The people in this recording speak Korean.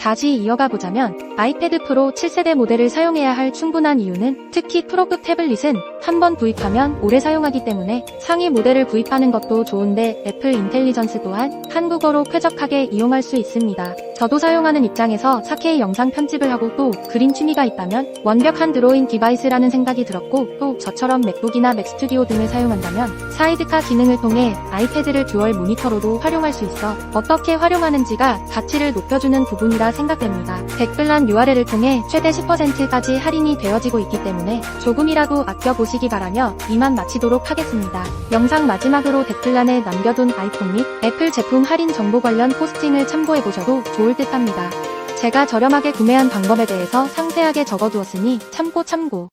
다시 이어가 보자면 아이패드 프로 7세대 모델을 사용해야 할 충분한 이유는 특히 프로급 태블릿은 한번 구입하면 오래 사용하기 때문에 상위 모델을 구입하는 것도 좋은데 애플 인텔리전스 또한 한국어로 쾌적하게 이용할 수 있습니다. 저도 사용하는 입장에서 4K 영상 편집을 하고 또 그림 취미가 있다면 완벽한 드로잉 디바이스라는 생각이 들었고 또 저처럼 맥북이나 맥스튜디오 등을 사용한다면 사이드카 기능을 통해 아이패드를 듀얼 모니터로도 활용할 수 있어 어떻게 활용하는지가 가치를 높여주는 부분이라 생각됩니다. 댓글란 URL을 통해 최대 10%까지 할인이 되어지고 있기 때문에 조금이라도 아껴보시기 바라며 이만 마치도록 하겠습니다. 영상 마지막으로 댓글란에 남겨둔 아이폰 및 애플 제품 할인 정보 관련 포스팅을 참고해보셔도 좋을 듯 합니다. 제가 저렴하게 구매한 방법에 대해서 상세하게 적어두었으니 참고 참고.